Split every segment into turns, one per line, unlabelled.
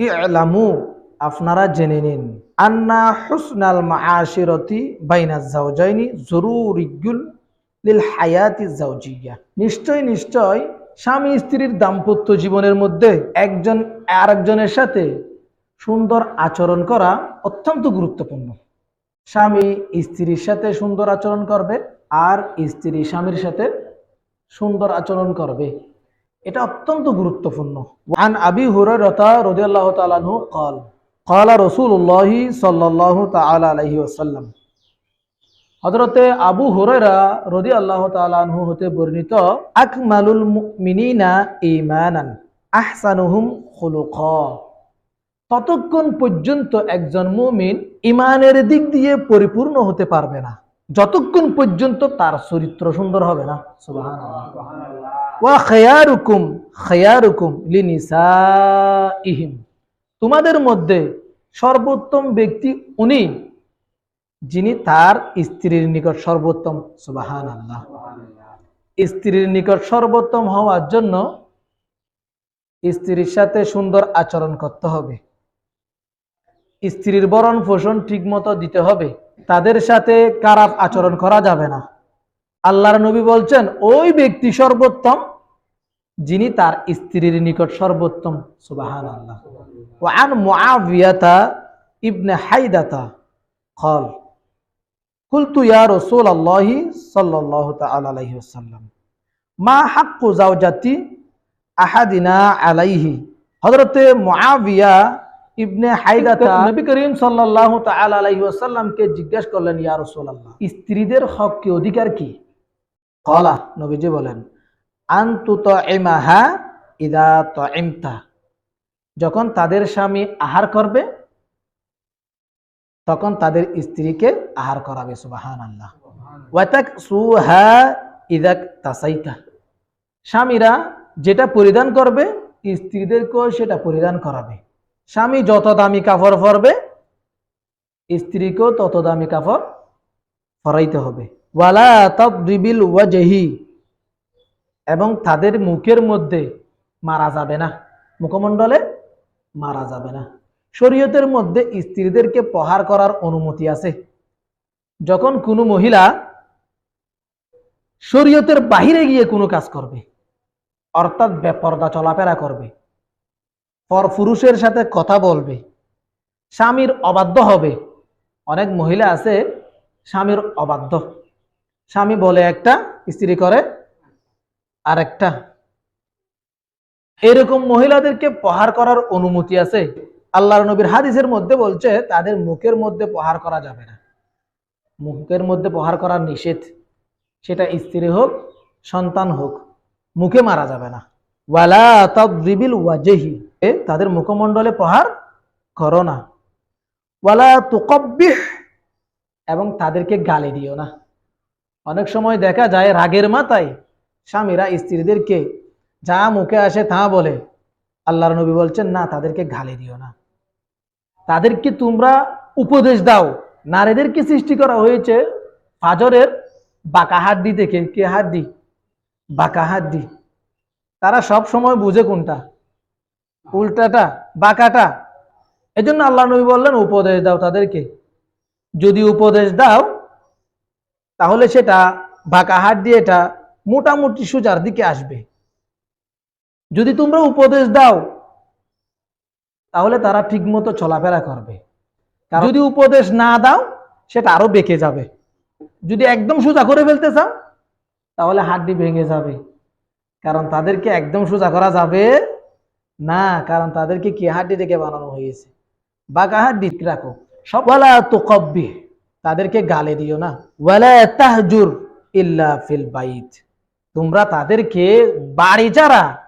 ইলামু, আপনারা জেনে নিন। আন্না হুসনাল মাআশিরতি বাইনা জাওজাইনি জরুরিগুল লিল হায়াতি জাওজিয়া নিশ্চয় নিশ্চয়, স্বামী স্ত্রীর দাম্পত্য জীবনের মধ্যে একজন আরেকজনের সাথে সুন্দর আচরণ করা অত্যন্ত গুরুত্বপূর্ণ। স্বামী স্ত্রীর সাথে সুন্দর আচরণ করবে আর স্ত্রী স্বামীর সাথে সুন্দর আচরণ করবে। এটা অত্যন্ত গুরুত্বপূর্ণ। হজরতে আবু হুরেরা রদি আল্লাহ হতে বর্ণিত, আকমালুল ততক্ষণ পর্যন্ত একজন মুমিন ইমানের দিক দিয়ে পরিপূর্ণ হতে পারবে না। যতক্ষণ পর্যন্ত তার চরিত্র সুন্দর হবে না। সুবাহ ওয়া খায়ারুকুম লিনিসাইহিম। তোমাদের মধ্যে সর্বোত্তম ব্যক্তি উনি, যিনি তার স্ত্রীর নিকট সর্বোত্তম। সুবহানাল্লাহ। স্ত্রীর নিকট সর্বোত্তম হওয়ার জন্য স্ত্রীর সাথে সুন্দর আচরণ করতে হবে। স্ত্রীর বরণ পোষণ ঠিক মতো দিতে হবে। তাদের সাথে খারাপ আচরণ করা যাবে না। আল্লাহর নবী বলছেন ওই ব্যক্তি সর্বোত্তম যিনি তার স্ত্রীর নিকট সর্বোত্তম সুবাহান আল্লাহ ওয়ান মুআবিয়াতা ইবনে হাইদাতা قال قلت يا رسول الله صلى الله تعالى عليه وسلم ما حق زوجتي আহাদিনা আলাইহি হযরতে মুআবিয়া ইবনে হাইদাতা নবী করিম সাল্লাল্লাহু তাআলা আলাইহি ওয়াসাল্লামকে জিজ্ঞেস করলেন ইয়া রাসূলুল্লাহ স্ত্রীদের হক কি অধিকার কি কলা, নবীজি বলেন, আনতু তাইমাহা ইদা তাইমতা যখন তাদের স্বামী আহার করবে, তখন তাদের স্ত্রীকে আহার করাবে, সুবহানাল্লাহ। ওয়াতাক সুহা ইদাক তাসাইতা। স্বামীরা যেটা পরিধান করবে, স্ত্রীদেরকেও সেটা পরিধান করাবে। স্বামী যত দামি কাপড় পরবে, স্ত্রীকেও তত দামি কাপড় পরাইতে হবে। ওয়ালা ওয়াজহি। এবং তাদের মুখের মধ্যে মারা যাবে না। মুখমণ্ডলে মারা যাবে না। শরীয়তের মধ্যে স্ত্রীদেরকে প্রহার করার অনুমতি আছে। যখন কোনো মহিলা শরীয়তের বাহিরে গিয়ে কোনো কাজ করবে, অর্থাৎ বেপর্দা চলাফেরা করবে, পর পুরুষের সাথে কথা বলবে, স্বামীর অবাধ্য হবে। অনেক মহিলা আছে স্বামীর অবাধ্য। স্বামী বলে একটা, স্ত্রী করে আরেকটা। এরকম মহিলাদেরকে প্রহার করার অনুমতি আছে। আল্লাহর নবীর হাদিসের মধ্যে বলছে, তাদের মুখের মধ্যে প্রহার করা যাবে না। মুখের মধ্যে প্রহার করার নিষেধ। সেটা স্ত্রী হোক, সন্তান হোক, মুখে মারা যাবে না। তাদের মুখমণ্ডলে প্রহার করো না। ওয়ালা তুকব্বিহ। এবং তাদেরকে গালি দিও না। অনেক সময় দেখা যায় রাগের মাথায় স্বামীরা স্ত্রীদেরকে যা মুখে আসে তা বলে। আল্লাহর নবী বলছেন, না, তাদেরকে গালি দিও না। তাদেরকে তোমরা উপদেশ দাও। নারীদেরকে সৃষ্টি করা হয়েছে ফাজরের বাঁকা হাড্ডি থেকে। কে হাড্ডি? বাঁকা হাড্ডি। তারা সব সময় বুঝে কোনটা? উল্টাটা, বাঁকাটা। এজন্য আল্লাহ নবী বললেন, উপদেশ দাও তাদেরকে। যদি উপদেশ দাও তাহলে সেটা বাঁকা হাত দিয়ে এটা মোটামুটি সোজার দিকে আসবে। যদি তোমরা উপদেশ দাও তাহলে তারা ঠিকমতো চলাফেরা করবে। যদি উপদেশ না দাও সেটা আরও বেঁকে যাবে। যদি একদম সোজা করে ফেলতে চাও তাহলে হাড্ডি ভেঙে যাবে। কারণ তাদেরকে একদম সোজা করা যাবে না কারণ তাদেরকে কি হাড্ডি থেকে বানানো হয়েছে? বাঁকা হাড্ডি রাখো। সব তো তুকব্বি তাদেরকে গালে দিও না। ওয়ালা তাহজুর ইল্লা ফিল বাইত। তোমরা তাদেরকে বাড়ি ছাড়া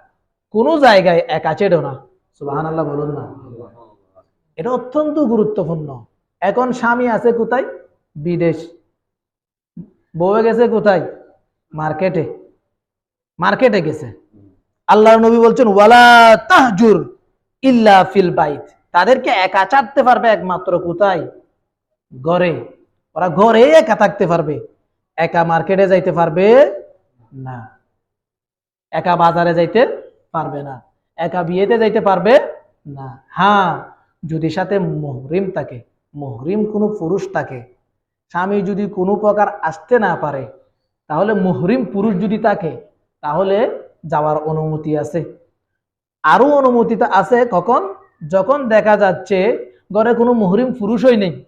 কোনো জায়গায় একা চেড়ো না। সুবহানাল্লাহ বলুন না। এটা অত্যন্ত গুরুত্বপূর্ণ। এখন স্বামী আছে কোথায়? বিদেশ। বউ গেছে কোথায়? মার্কেটে। মার্কেটে গেছে। আল্লাহ নবী বলছেন ওয়ালা তাহজুর ইল্লা ফিল বাইত। তাদেরকে একা চাটতে পারবে একমাত্র কোথায়? ঘরে। ওরা ঘরে একা থাকতে পারবে। একা মার্কেটে যাইতে পারবে না। একা বাজারে যাইতে পারবে না। একা বিয়েতে যাইতে পারবে না। হ্যাঁ যদি সাথে মহরিম থাকে, মহরিম কোনো পুরুষ থাকে, স্বামী যদি কোনো প্রকার আসতে না পারে, তাহলে মহরিম পুরুষ যদি থাকে, তাহলে যাওয়ার অনুমতি আছে। আরও অনুমতিটা আছে কখন? যখন দেখা যাচ্ছে ঘরে কোনো মহরিম পুরুষই নেই।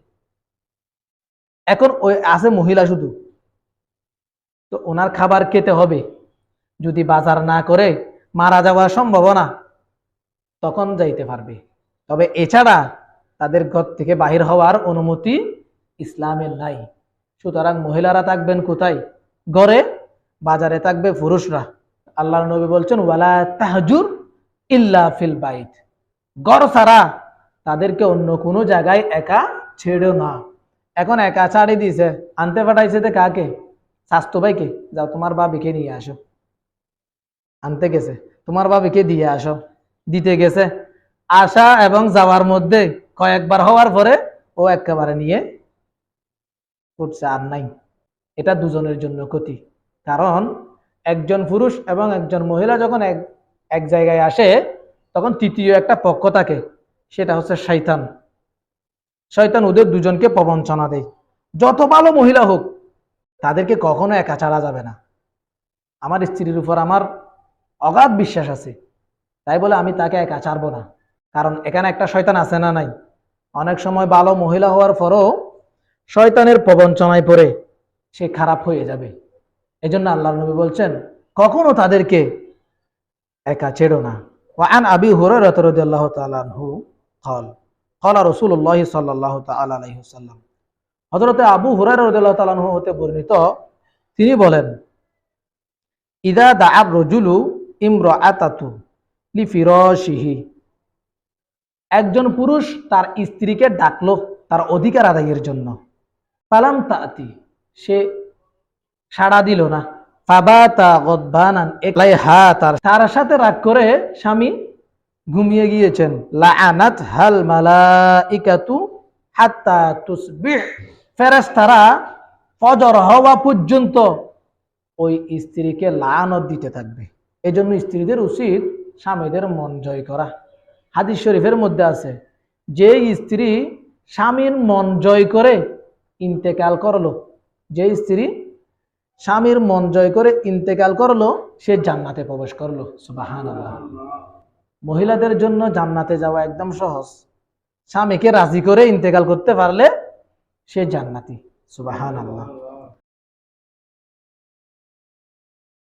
এখন ওই আছে মহিলা শুধু। তো ওনার খাবার খেতে হবে। যদি বাজার না করে মারা যাওয়ার সম্ভাবনা, তখন যাইতে পারবে। তবে এছাড়া তাদের ঘর থেকে বাহির হওয়ার অনুমতি ইসলামের নাই। সুতরাং মহিলারা থাকবেন কোথায়? ঘরে, বাজারে থাকবে পুরুষরা। আল্লাহ নবী বলছেন, ওয়ালা তাহজুর ইল্লা ফিল বাইত। গড় ছাড়া তাদেরকে অন্য কোনো জায়গায় একা ছেড়ো না। এখন একা ছাড়ি দিয়েছে আনতে পাঠাইছে তো কাকে? স্বাস্থ্য ভাইকে। যাও, তোমার বাবিকে নিয়ে আসো। আনতে গেছে, তোমার বাবিকে দিয়ে আসো। দিতে গেছে। আসা এবং যাওয়ার মধ্যে কয়েকবার হওয়ার পরে ও একেবারে নিয়ে উঠছে আর নাই। এটা দুজনের জন্য ক্ষতি। কারণ একজন পুরুষ এবং একজন মহিলা যখন এক এক জায়গায় আসে, তখন তৃতীয় একটা পক্ষ থাকে, সেটা হচ্ছে শৈতান শয়তান ওদের দুজনকে প্রবঞ্চনা দেয়। যত ভালো মহিলা হোক, তাদেরকে কখনো একা ছাড়া যাবে না। আমার স্ত্রীর উপর আমার অগাধ বিশ্বাস আছে। তাই বলে আমি তাকে একা ছাড়বো না। কারণ এখানে একটা শয়তান আছে না নাই? অনেক সময় ভালো মহিলা হওয়ার পরও শয়তানের প্রবঞ্চনায় পড়ে সে খারাপ হয়ে যাবে। এই জন্য আল্লাহ নবী বলছেন, কখনো তাদেরকে একা ছেড়ো না। আবি হর রতরদ আল্লাহ তালানহু হল কলা রসুল্লাহ সাল্লাহ তাল্লাম হজরত আবু হুরার রাহ হতে বর্ণিত, তিনি বলেন, ইদা দা আব রজুলু ইমর আতাতু লিফিরসিহি একজন পুরুষ তার স্ত্রীকে ডাকল তার অধিকার আদায়ের জন্য। পালাম তাতি সে সাড়া দিল না। ফাবা তা গদবানান একলাই হা তার সাথে রাগ করে স্বামী ঘুমিয়ে গিয়েছেন। লাআনাত হাল মালাইকাতু হাত্তা তুসবিহ। ফেরেশতারা ফজর হওয়া পর্যন্ত ওই স্ত্রীকে লানত দিতে থাকবে। এজন্য স্ত্রীদের উচিত স্বামীদের মন জয় করা। হাদিস শরীফের মধ্যে আছে যে স্ত্রী স্বামীর মন জয় করে ইন্তেকাল করল যে স্ত্রী স্বামীর মন জয় করে ইন্তেকাল করল, সে জান্নাতে প্রবেশ করল। সুবাহান মহিলাদের জন্য জান্নাতে যাওয়া একদম সহজ। স্বামীকে রাজি করে ইন্তেকাল করতে পারলে সে জান্নাতি। সুবাহান আল্লাহ